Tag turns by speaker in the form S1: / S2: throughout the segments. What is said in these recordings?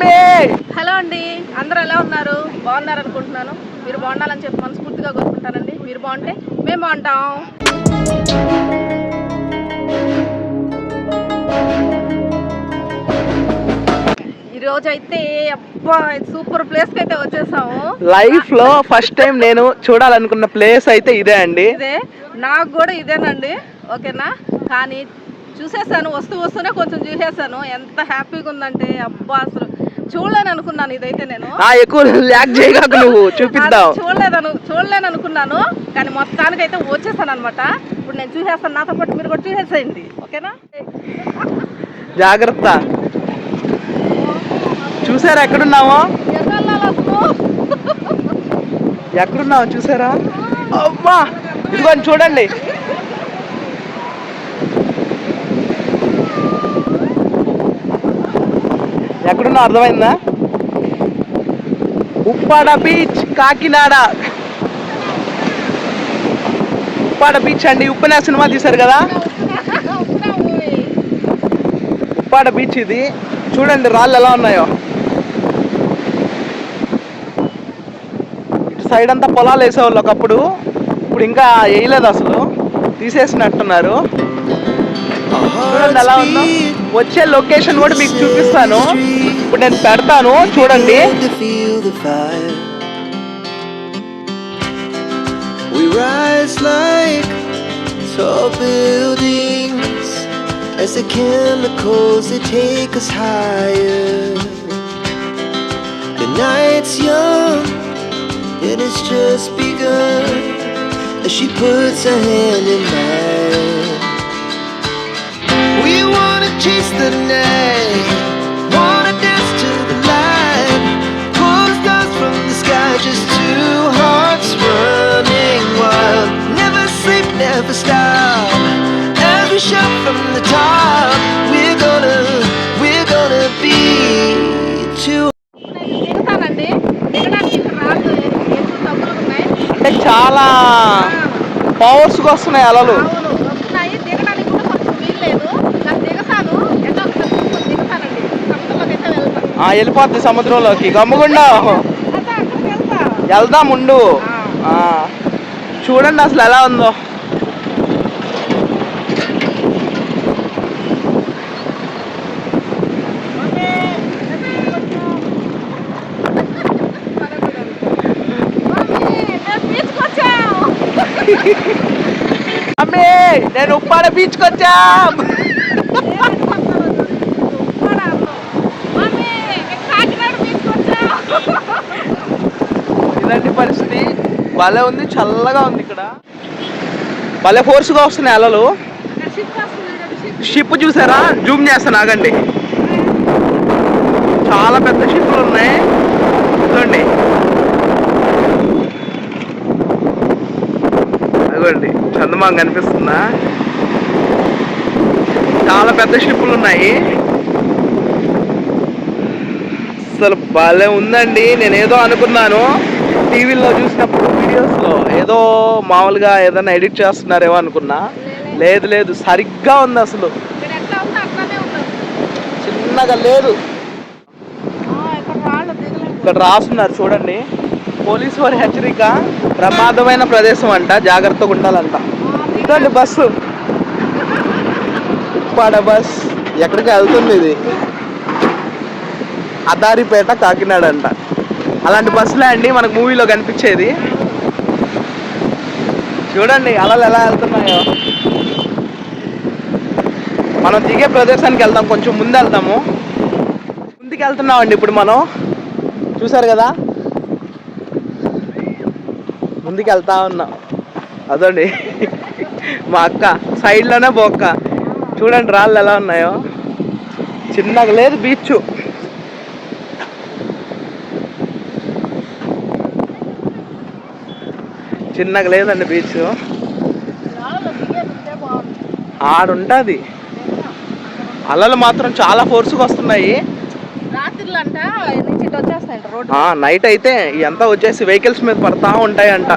S1: Hello అండి అందరూ ఎలా ఉన్నారు? బాగున్నారు అనుకుంటున్నాను. మీరు బాగుండాలని చెప్పి మనస్ఫూర్తిగా కోరుకుంటానండి. మీరు బాగుంటే మేము బాగుంటాం. ఈ రోజు అయితే అబ్బా సూపర్ ప్లేస్ అయితే వచ్చేసాము.
S2: లైఫ్లో ఫస్ట్ టైం నేను చూడాలనుకున్న ప్లేస్ అయితే ఇదే అండి.
S1: ఇదే? నాకు కూడా ఇదేనండి. ఓకేనా? కానీ చూసేసాను వస్తూ వస్తూనే కొంచెం చూసేసాను. ఎంత హ్యాపీగా ఉందంటే అబ్బా అసలు చూడలేను అనుకున్నాను ఇదైతే నేను.
S2: ఆ ఎక్కువ ల్యాక్ చేయగాక నువ్వు చూపిద్దాం
S1: చూడలేదను చూడలేను అనుకున్నాను కానీ మొత్తానికి అయితే వచ్చేసాను అనమాట ఇప్పుడు నేను చూసేస్తాను నాతో పాటు మీరు కూడా చూసేసేయండి. ఓకేనా?
S2: జాగ్రత్త. చూసారా
S1: అసలు?
S2: ఎక్కడున్నావో చూసారా? అమ్మా! ఇదిగోండి చూడండి. ఎక్కడున్నా అర్థమైందా? ఉప్పాడ బీచ్ కాకినాడ. ఉప్పాడ బీచ్ అండి ఉప్పెన సినిమా తీశారు కదా? ఉప్పాడ బీచ్ ఇది. చూడండి రాళ్ళు ఎలా ఉన్నాయో. ఇటు సైడ్ అంతా పొలాలు వేసేవాళ్ళు ఒకప్పుడు. ఇప్పుడు ఇంకా వేయలేదు అసలు. తీసేసినట్టున్నారు. చూడండి ఎలా ఉందో. వచ్చే లొకేషన్ కూడా మీకు చూపిస్తాను ఇప్పుడు నేను పెడతాను చూడండి
S3: to feel the fire. We rise like tall buildings as the chemicals they take us higher. The night's young and it's just begun as she puts her hand in mine.
S2: అంటే చాలా పవర్స్గా వస్తున్నాయి అలలు. వెళ్ళిపోద్ది సముద్రంలోకి. గమ్ముగుండా. వెళ్దాం ఉండు. ఆ, చూడండి అసలు ఎలా ఉందో. నేను ఉప్పాడ బీచ్కి వచ్చా. ఇలాంటి పరిస్థితి భలే ఉంది చల్లగా ఉంది ఇక్కడ. భలే ఫోర్స్గా వస్తున్నాయి అలలు. షిప్ చూసారా? జూమ్ చేస్తాను ఆగండి చాలా పెద్ద షిప్లు ఉన్నాయి. చూడండి అదిగోండి చందమామ కనిపిస్తుందా? చాలా పెద్ద షిప్పులు ఉన్నాయి. అసలు భలే ఉందండి. నేను ఏదో అనుకున్నాను. టీవీలో చూసినప్పుడు వీడియోస్లో ఏదో మామూలుగా ఏదైనా ఎడిట్ చేస్తున్నారేమో అనుకున్నా. లేదు లేదు సరిగ్గా ఉంది అసలు. చిన్నగా లేదు. ఇక్కడ రాస్తున్నారు చూడండి. పోలీసు వారి హెచ్చరిక. ప్రమాదమైన ప్రదేశం అంట. జాగ్రత్తగా ఉండాలంట. చూడండి బస్సు. ఉప్పాడ బస్. ఎక్కడికి వెళ్తుంది ఇది? అదారిపేట కాకినాడ అంట అలాంటి బస్సులే అండి మనకు మూవీలో కనిపించేది. చూడండి అలలు ఎలా వెళ్తున్నాయో. మనం దిగే ప్రదేశానికి వెళ్దాం కొంచెం ముందు వెళ్దాము. ముందుకు వెళ్తున్నామండి ఇప్పుడు మనం. చూసారు కదా? ముందుకు వెళ్తా ఉన్నాం. అదండి. మా అక్క సైడ్లోనే బొక్క చూడండి రాళ్ళు ఎలా ఉన్నాయో. చిన్నగా లేదు బీచ్ చిన్నగా లేదండి బీచ్. ఆడుంటుంది. అలలు మాత్రం చాలా ఫోర్స్గా వస్తున్నాయి. నైట్ అయితే ఇదంతా వచ్చేసి వెహికల్స్ మీద పడతా ఉంటాయంట.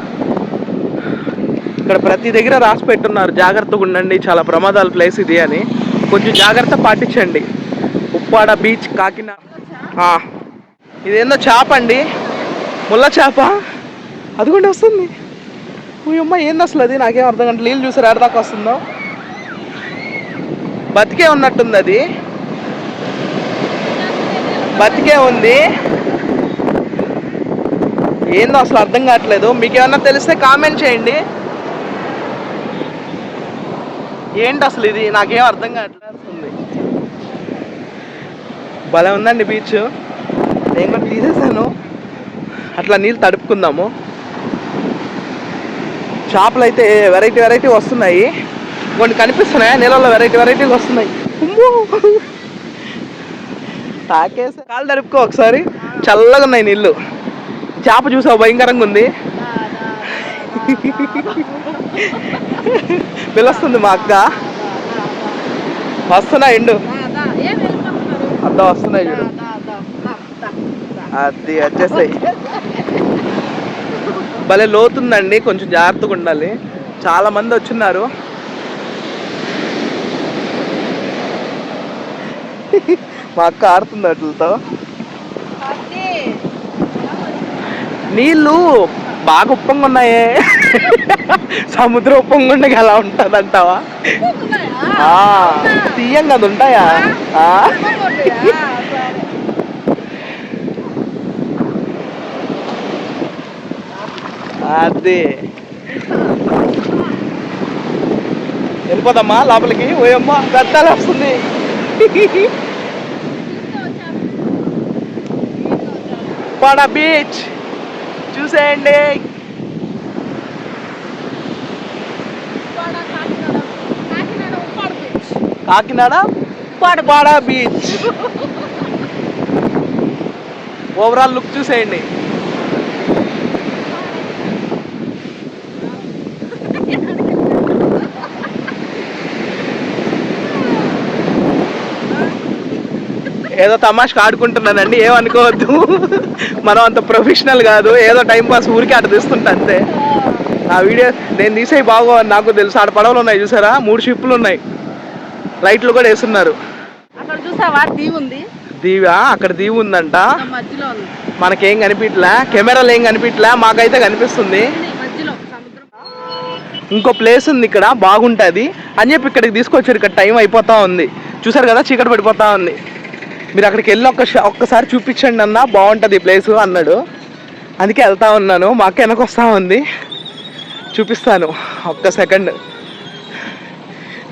S2: ఇక్కడ ప్రతి దగ్గర రాసి పెట్టున్నారు. జాగ్రత్తగా ఉండండి చాలా ప్రమాదాల ప్లేస్ ఇది అని. కొంచెం జాగ్రత్త పాటించండి. ఉప్పాడ బీచ్ కాకినాడ ఇదేందో చేప అండి. ముళ్ళ చేప. అదిగోండి వస్తుంది. అమ్మ ఏంది అసలు అది? నాకేం అర్థం కంటే నీళ్ళు చూసారు? ఎడదాకా వస్తుందో? బతికే ఉన్నట్టుంది అది. బతికే ఉంది. ఏందో అసలు అర్థం కావట్లేదు. మీకు ఏమన్నా తెలిస్తే కామెంట్ చేయండి. ఏంటి అసలు ఇది నాకేం అర్థం కావట్లేదు భలే ఉందండి బీచ్ నేను కూడా తీసేసాను అట్లా నీళ్ళు తడుపుకుందాము చేపలు అయితే వెరైటీ వెరైటీ వస్తున్నాయి కొన్ని కనిపిస్తున్నాయి నీళ్ళలో వెరైటీ వెరైటీగా వస్తున్నాయి తాకేసి కాలు తడుపుకో ఒకసారి చల్లగా ఉన్నాయి నీళ్ళు చేప చూసావు భయంకరంగా ఉంది పిలుస్తుంది మా అక్క. వస్తున్నా ఎండు. అద్దా వస్తున్నాయి చూడు. అది వచ్చేసాయి భలే లోతుందండి కొంచెం జాగ్రత్తగా ఉండాలి. చాలా మంది వచ్చున్నారు. మా అక్క ఆడుతుంది
S1: అది.
S2: నీళ్ళు బాగా ఉప్పంగా ఉన్నాయే. సముద్రం ఉప్పంగా ఉండగా ఎలా ఉంటుంది అంటావా? తీయం కదా ఉంటాయా. అది. వెళ్ళిపోదమ్మా లోపలికి. ఓయమ్మ గద్దాలు వస్తుంది పడ బీచ్. చూసేయండి
S1: కాకినాడ. కాకినాడ ఉప్పాడ beach.
S2: కాకినాడ పడపాడ బీచ్ ఓవరాల్ లుక్ చూసేయండి ఏదో తమాషకు ఆడుకుంటున్నానండి ఏమనుకోవద్దు మనం అంత ప్రొఫెషనల్ కాదు ఏదో టైం పాస్ ఊరికే అటు తీస్తుంటా అంతే. ఆ వీడియో నేను తీసే బాగో నాకు తెలుసు. ఆడ పడవలు ఉన్నాయి చూసారా? మూడు షిప్పులు ఉన్నాయి. లైట్లు కూడా వేస్తున్నారు.
S1: అక్కడ చూసావా? దీవి ఉంది.
S2: దీవా? అక్కడ దీవి ఉందంట. మనకేం కనిపించలే కెమెరాలు ఏం కనిపించలే మాకైతే కనిపిస్తుంది. ఇంకో ప్లేస్ ఉంది ఇక్కడ బాగుంటుంది. అని చెప్పి ఇక్కడికి తీసుకొచ్చారు. ఇక్కడ టైం అయిపోతా ఉంది. చూసారు కదా? చీకటి పడిపోతా ఉంది. మీరు అక్కడికి వెళ్ళి ఒక్క ఒక్కసారి చూపించండి అన్న బాగుంటుంది ఈ ప్లేస్ అన్నాడు. అందుకే వెళ్తా ఉన్నాను. మా అక్క వెనక వస్తా ఉంది. చూపిస్తాను. ఒక్క సెకండ్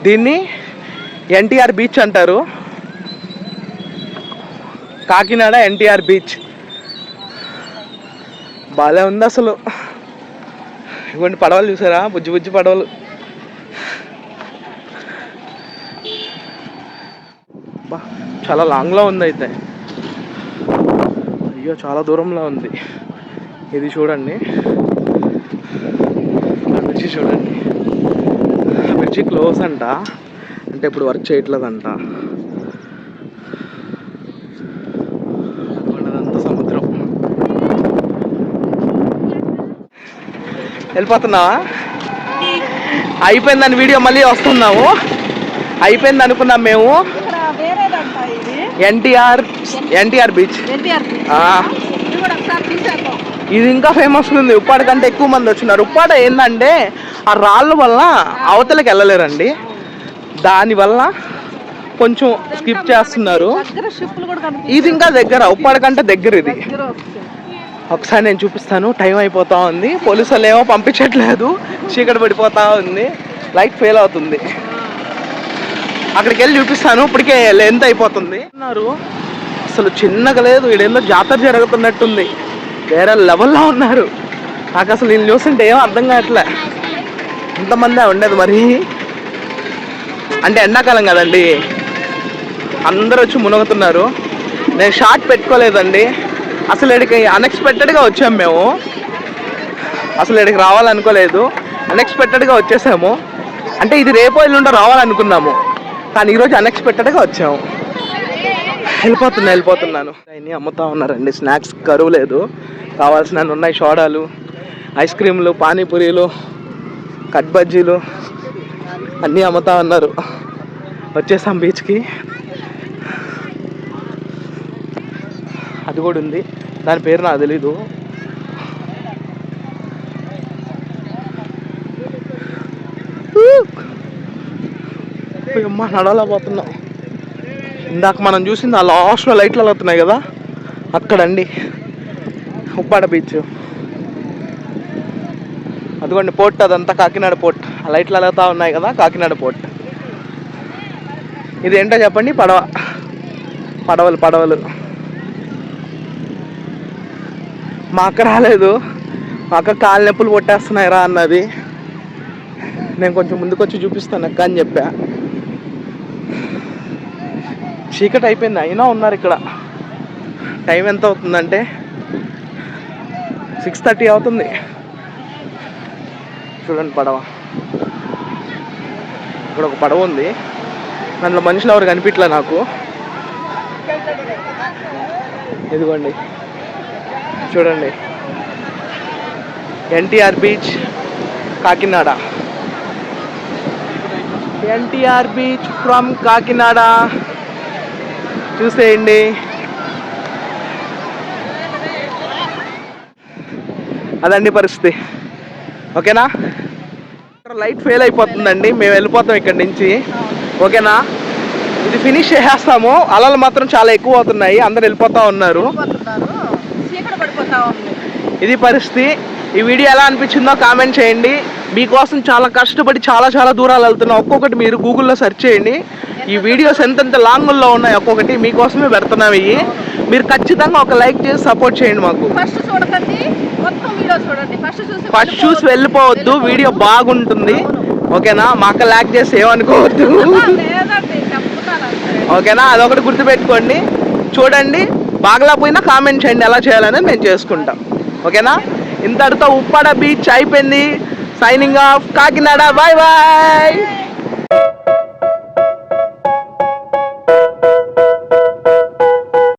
S2: దీన్ని ఎన్టీఆర్ బీచ్ అంటారు. Kakinada NTR beach. బాగా ఉంది అసలు. ఇవ్వండి పడవలు చూసారా? బుజ్జి బుజ్జి పడవలు. చాలా లాంగ్లో ఉంది అయితే. అయ్యో చాలా దూరంలో ఉంది. ఇది చూడండి. బ్రిడ్జి చూడండి. బ్రిడ్జి క్లోజ్ అంట. అంటే ఇప్పుడు వర్క్ చేయట్లేదంట. అదిగోండి, సముద్రం. వెళ్ళిపోతున్నావా? అయిపోయిందని వీడియో మళ్ళీ వస్తున్నాము. అయిపోయింది అనుకున్నాం మేము. NTR
S1: NTR
S2: beach.
S1: ఇది
S2: ఇంకా ఫేమస్ ఉంది. ఉప్పాడ కంటే ఎక్కువ మంది వచ్చినారు. ఉప్పాడ ఏంటంటే ఆ రాళ్ళ వల్ల అవతలకి వెళ్ళలేరండి. దానివల్ల కొంచెం స్కిప్ చేస్తున్నారు. ఇది ఇంకా దగ్గర ఉప్పాడ కంటే దగ్గర ఇది. ఒకసారి నేను చూపిస్తాను. టైం అయిపోతా ఉంది. పోలీసు వాళ్ళు ఏమో పంపించట్లేదు. చీకటి పడిపోతా ఉంది. లైట్ ఫెయిల్ అవుతుంది. అక్కడికి వెళ్ళి చూపిస్తాను. ఇప్పటికే లెంత్ అయిపోతుంది. అన్నారు అసలు చిన్నగా లేదు. వీడేదో జాతర జరుగుతున్నట్టుంది. వేరే లెవెల్లో ఉన్నారు. నాకు అసలు నేను చూస్తుంటే ఏం అర్థం కావట్లే. ఇంతమంది ఉండేది మరి. అంటే ఎండాకాలం కదండి. అందరూ వచ్చి మునుగుతున్నారు. నేను షార్ట్ పెట్టుకోలేదండి. అసలు ఇక్కడికి అన్ఎక్స్పెక్టెడ్గా వచ్చాము మేము. అసలు ఇక్కడికి రావాలనుకోలేదు. అన్ఎక్స్పెక్టెడ్గా వచ్చేసాము. అంటే ఇది రేపు ఎల్లుండో రావాలనుకున్నాము. కానీ ఈరోజు అన్ఎక్స్పెక్టెడ్గా వచ్చాము వెళ్ళిపోతున్నా వెళ్ళిపోతున్నాను. అన్నీ అమ్ముతా ఉన్నారండి స్నాక్స్ కరువు లేదు. కావాల్సిన ఉన్నాయి సోడాలు ఐస్ క్రీమ్లు పానీపూరీలు కట్ బజ్జీలు అన్నీ అమ్ముతా ఉన్నారు. వచ్చేసాం బీచ్కి అది కూడా ఉంది. దాని పేరు నాకు తెలీదు. అమ్మ నడవలేకపోతున్నాం. ఇందాక మనం చూసింది ఆ లాస్ట్లో లైట్లు వెళ్తున్నాయి కదా అక్కడండి. ఉప్పాడ బీచ్. అదిగోండి పోర్ట్ అదంతా కాకినాడ పోర్ట్. ఆ లైట్లు వెళ్తా ఉన్నాయి కదా కాకినాడ పోర్ట్. ఇది ఏంటో చెప్పండి పడవ. పడవలు పడవలు. మా అక్క రాలేదు. మా అక్క కాలు నొప్పులు కొట్టేస్తున్నాయి రా అన్నది. నేను కొంచెం ముందుకొచ్చి చూపిస్తాను అక్క అని చెప్పా. చీకటి అయిపోయింది అయినా ఉన్నారు ఇక్కడ. టైం ఎంత అవుతుందంటే సిక్స్ థర్టీ అవుతుంది. చూడండి పడవ. ఇక్కడ ఒక పడవ ఉంది. దాంట్లో మనుషులు ఎవరు కనిపించలే నాకు? ఇదిగోండి. చూడండి. NTR beach Kakinada. NTR beach from Kakinada. చూసేయండి. అదండి పరిస్థితి. ఓకేనా? లైట్ ఫెయిల్ అయిపోతుందండి. మేము వెళ్ళిపోతాం ఇక్కడి నుంచి. ఓకేనా? ఇది ఫినిష్ చేసేస్తాము. అలలు మాత్రం చాలా ఎక్కువ అవుతున్నాయి. అందరు వెళ్ళిపోతా ఉన్నారు. ఇది పరిస్థితి. ఈ వీడియో ఎలా అనిపించిందో కామెంట్ చేయండి. మీకోసం చాలా కష్టపడి చాలా చాలా దూరాలు వెళ్తున్నాం. ఒక్కొక్కటి మీరు గూగుల్లో సెర్చ్ చేయండి. ఈ వీడియోస్ ఎంతెంత లాంగుల్లో ఉన్నాయి ఒక్కొక్కటి మీకోసమే పెడుతున్నాం ఇవి. మీరు ఖచ్చితంగా ఒక లైక్ చేసి సపోర్ట్ చేయండి మాకు.
S1: ఫస్ట్ చూసి
S2: వెళ్ళిపోవద్దు. వీడియో బాగుంటుంది. ఓకేనా? మా అక్క లాక్ చేసి ఏమనుకోవద్దు. ఓకేనా? అదొకటి గుర్తుపెట్టుకోండి. చూడండి బాగలేకపోయినా కామెంట్ చేయండి ఎలా చేయాలని మేము చేసుకుంటాం. ఓకేనా? ఇంతటితో ఉప్పాడ బీచ్ అయిపోయింది. Signing off Kakinada bye bye